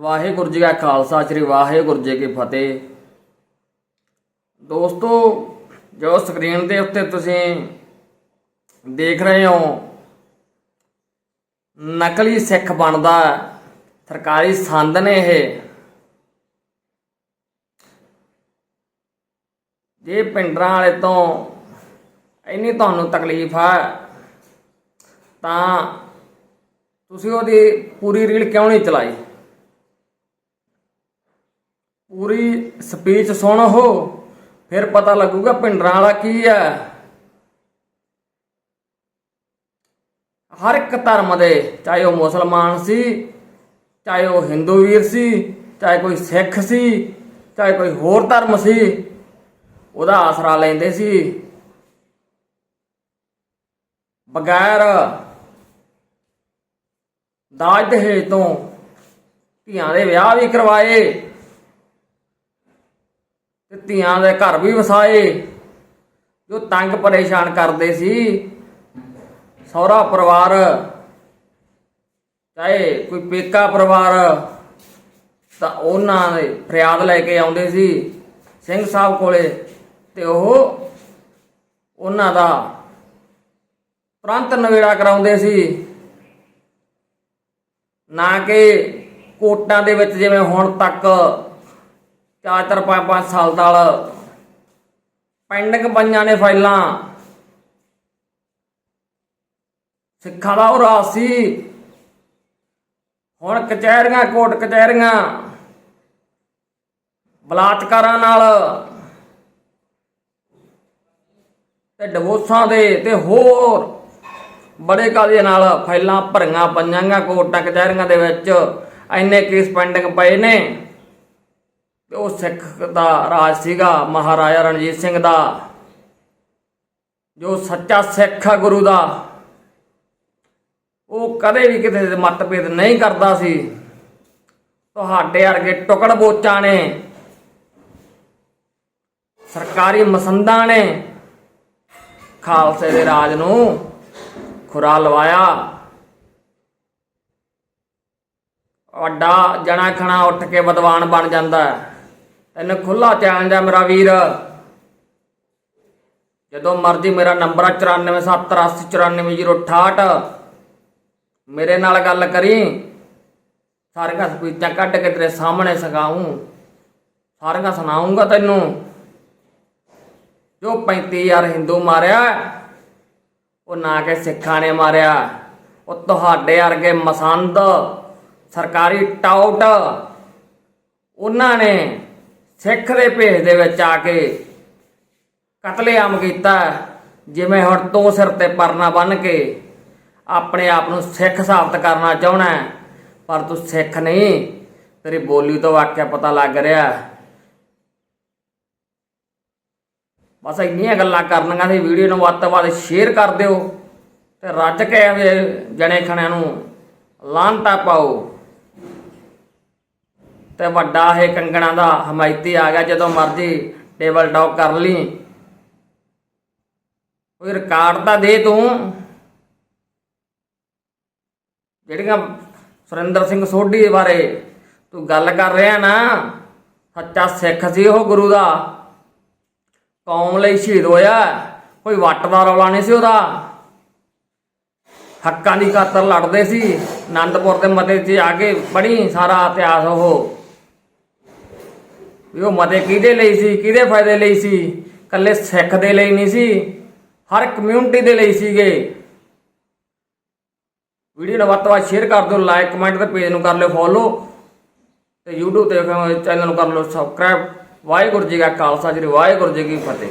ਵਾਹਿਗੁਰੂ ਜੀ ਕਾ ਖਾਲਸਾ, ਸ੍ਰੀ ਵਾਹਿਗੁਰੂ ਜੀ ਕੀ ਫਤਿਹ। ਦੋਸਤੋ, ਜੋ ਸਕਰੀਨ ਦੇ ਉੱਤੇ ਤੁਸੀਂ ਦੇਖ ਰਹੇ ਹੋ, ਨਕਲੀ ਸਿੱਖ ਬਣਦਾ ਸਰਕਾਰੀ ਸੰਦ ਨੇ ਇਹ। ਜੇ ਪਿੰਡਰਾਂ ਵਾਲੇ ਤੋਂ ਇੰਨੀ ਤੁਹਾਨੂੰ ਤਕਲੀਫ ਆ ਤਾਂ ਤੁਸੀਂ ਉਹਦੀ ਪੂਰੀ ਰੀਲ ਕਿਉਂ ਨਹੀਂ ਚਲਾਈ? ਪੂਰੀ ਸਪੀਚ ਸੁਣ ਸੁਣੋ ਫਿਰ ਪਤਾ ਲੱਗੂਗਾ ਪਿੰਡਰਾਂ ਵਾਲਾ ਕੀ ਹੈ। ਹਰ ਇੱਕ ਧਰਮ ਦੇ, ਚਾਹੇ ਉਹ ਮੁਸਲਮਾਨ ਸੀ, ਚਾਹੇ ਉਹ ਹਿੰਦੂ ਵੀਰ ਸੀ, ਚਾਹੇ ਕੋਈ ਸਿੱਖ ਸੀ, ਚਾਹੇ ਕੋਈ ਹੋਰ ਧਰਮ ਸੀ, ਉਹਦਾ ਆਸਰਾ ਲੈਂਦੇ ਸੀ। ਬਗੈਰ ਦਾਜ ਦਹੇਜ ਤੋਂ ਧੀਆਂ ਦੇ ਵਿਆਹ ਵੀ ਕਰਵਾਏ। ਧੀਆਂ ਦੇ ਘਰ ਵੀ ਵਸਾਏ। ਜੋ ਤੰਗ ਪਰੇਸ਼ਾਨ ਕਰਦੇ ਸੀ, ਸਹੁਰਾ ਪਰਿਵਾਰ, ਚਾਹੇ ਕੋਈ ਪੇਕਾ ਪਰਿਵਾਰ, ਤਾਂ ਉਹਨਾਂ ਦੇ ਫਰਿਆਦ ਲੈ ਕੇ ਆਉਂਦੇ ਸੀ ਸਿੰਘ ਸਾਹਿਬ ਕੋਲੇ ਤੇ ਉਹ ਉਹਨਾਂ ਦਾ ਤੁਰੰਤ ਨਵੇੜਾ ਕਰਾਉਂਦੇ ਸੀ। ਨਾ ਕਿ ਕੋਟਾਂ ਦੇ ਵਿੱਚ ਜਿਵੇਂ ਹੁਣ ਤੱਕ ਚਾਰ ਚਾਰ ਪੰਜ ਪੰਜ ਸਾਲ ਦਾ ਪੈਂਡਿੰਗ ਪਈਆਂ ਨੇ ਫਾਈਲਾਂ। ਸਿੱਖਾਂ ਦਾ ਉਹ ਸੀ। ਹੁਣ ਕਚਹਿਰੀਆਂ ਕੋਟ ਕਚਹਿਰੀਆਂ, ਬਲਾਤਕਾਰਾਂ ਨਾਲ ਤੇ ਡਿਵੋਰਸਾਂ ਦੇ ਤੇ ਹੋਰ ਬੜੇ ਕਾਲੇ ਨਾਲ ਫਾਈਲਾਂ ਭਰੀਆਂ ਪਈਆਂ ਕੋਟਾਂ ਕਚਹਿਰੀਆਂ ਦੇ ਵਿੱਚ। ਐਨੇ ਕੇਸ ਪੈਂਡਿੰਗ ਪਏ ਨੇ। ਤੇ ਉਹ ਸਿੱਖ ਦਾ ਰਾਜ ਸੀਗਾ, ਮਹਾਰਾਜਾ ਰਣਜੀਤ ਸਿੰਘ ਦਾ, ਜੋ ਸੱਚਾ ਸਿੱਖ ਆ ਗੁਰੂ ਦਾ, ਉਹ ਕਦੇ ਵੀ ਕਿਤੇ ਦੇ ਮਤਭੇਦ ਨਹੀਂ ਕਰਦਾ ਸੀ ਤੁਹਾਡੇ ਵਰਗੇ ਟੁਕੜ ਬੋਚਾਂ ਨੇ, ਸਰਕਾਰੀ ਮਸੰਦਾਂ ਨੇ, ਖਾਲਸੇ ਦੇ ਰਾਜ ਨੂੰ ਖੁਰਾ ਲਵਾਇਆ ਵੱਡਾ ਜਣਾ ਖਣਾ ਉੱਠ ਕੇ ਵਿਦਵਾਨ ਬਣ ਜਾਂਦਾ ਹੈ। ਤੈਨੂੰ ਖੁੱਲਾ ਚੈਲੰਜ ਹੈ ਮੇਰਾ ਵੀਰ। ਜਦੋਂ ਮਰਜ਼ੀ ਮੇਰਾ ਨੰਬਰ ਹੈ 9478944068 ਮੇਰੇ ਨਾਲ ਗੱਲ ਕਰੀ। ਸਾਰੀਆਂ ਸਪੀਚਾਂ ਕੱਢ ਕੇ ਤੇਰੇ ਸਾਹਮਣੇ ਸਗਾਉਂ ਸਾਰੀਆਂ ਸੁਣਾਉਂਗਾ ਤੈਨੂੰ। ਜੋ 35000 ਹਿੰਦੂ ਮਾਰਿਆ, ਉਹ ਨਾ ਕਿ ਸਿੱਖਾਂ ਨੇ ਮਾਰਿਆ। ਉਹ ਤੁਹਾਡੇ ਵਰਗੇ ਮਸੰਦ, ਸਰਕਾਰੀ ਟਾਊਟ, ਉਹਨਾਂ ਨੇ ਸਿੱਖ ਦੇ ਭੇਸ ਦੇ ਵਿੱਚ ਆ ਕੇ ਕਤਲੇਆਮ ਕੀਤਾ। ਜਿਵੇਂ ਹੁਣ ਤੂੰ ਸਿਰ ਤੇ ਪਰਨਾ ਬੰਨ ਕੇ ਆਪਣੇ ਆਪ ਨੂੰ ਸਿੱਖ ਸਾਬਤ ਕਰਨਾ ਚਾਹਣਾ ਪਰ ਤੂੰ ਸਿੱਖ ਨਹੀਂ। ਤੇਰੀ ਬੋਲੀ ਤੋਂ ਵਾਕਿਆ ਪਤਾ ਲੱਗ ਰਿਹਾ। ਬਸ ਇੰਨੀਆਂ ਗੱਲਾਂ ਕਰਨੀਆਂ ਸੀ, ਵੀਡੀਓ ਨੂੰ ਵੱਧ ਤੋਂ ਵੱਧ ਸ਼ੇਅਰ ਕਰ ਦਿਓ ਤੇ ਰੱਜ ਕੇ ਜਣੇ ਖਣਿਆਂ ਨੂੰ ਲਾਂਟਾ ਪਾਓ। ਤੇ ਵੱਡਾ ਇਹ ਕੰਗਣਾ ਦਾ ਹਮਾਇਤੀ ਆ ਗਿਆ ਜਦੋਂ ਮਰਜ਼ੀ ਟੇਬਲ ਟਾਕ ਕਰ ਲਈ। ਕੋਈ ਰਿਕਾਰਡ ਤਾਂ ਦੇ ਤੂੰ। ਜਿਹੜੀਆਂ ਸੁਰਿੰਦਰ ਸਿੰਘ ਸੋਢੀ ਬਾਰੇ ਤੂੰ ਗੱਲ ਕਰ ਰਿਹਾ ਨਾ, ਸੱਚਾ ਸਿੱਖ ਸੀ ਉਹ ਗੁਰੂ ਦਾ। ਕੌਮ ਲਈ ਸ਼ਹੀਦ ਹੋਇਆ, ਕੋਈ ਵੱਟ ਦਾ ਰੌਲਾ ਨਹੀਂ ਸੀ ਉਹਦਾ। ਹੱਕਾਂ ਦੀ ਖਾਤਰ ਲੜਦੇ ਸੀ ਆਨੰਦਪੁਰ ਦੇ ਮਤੇ 'ਚ ਆ ਕੇ ਪੜ੍ਹੀ ਸਾਰਾ ਇਤਿਹਾਸ ਉਹ ਵੀ ਉਹ ਮਤੇ ਕਿਹਦੇ ਲਈ ਸੀ, ਕਿਹਦੇ ਫਾਇਦੇ ਲਈ ਸੀ? ਕੱਲੇ ਸਿੱਖ ਦੇ ਲਈ ਨਹੀਂ ਸੀ, ਹਰ ਕਮਿਊਨਿਟੀ ਦੇ ਲਈ ਸੀਗੇ। ਵੀਡੀਓ ਨੂੰ ਵੱਧ ਤੋਂ ਵੱਧ ਸ਼ੇਅਰ ਕਰ ਦਿਓ ਲਾਈਕ ਕਮੈਂਟ ਤੇ ਪੇਜ ਨੂੰ ਕਰ ਲਿਓ ਫੋਲੋ ਤੇ YouTube ਤੇ ਚੈਨਲ ਨੂੰ ਕਰ ਲਓ ਸਬਸਕ੍ਰਾਈਬ ਵਾਹਿਗੁਰੂ ਜੀ ਕਾ ਖਾਲਸਾ ਜੀ ਵਾਹਿਗੁਰੂ ਜੀ ਕੀ ਫਤਿਹ।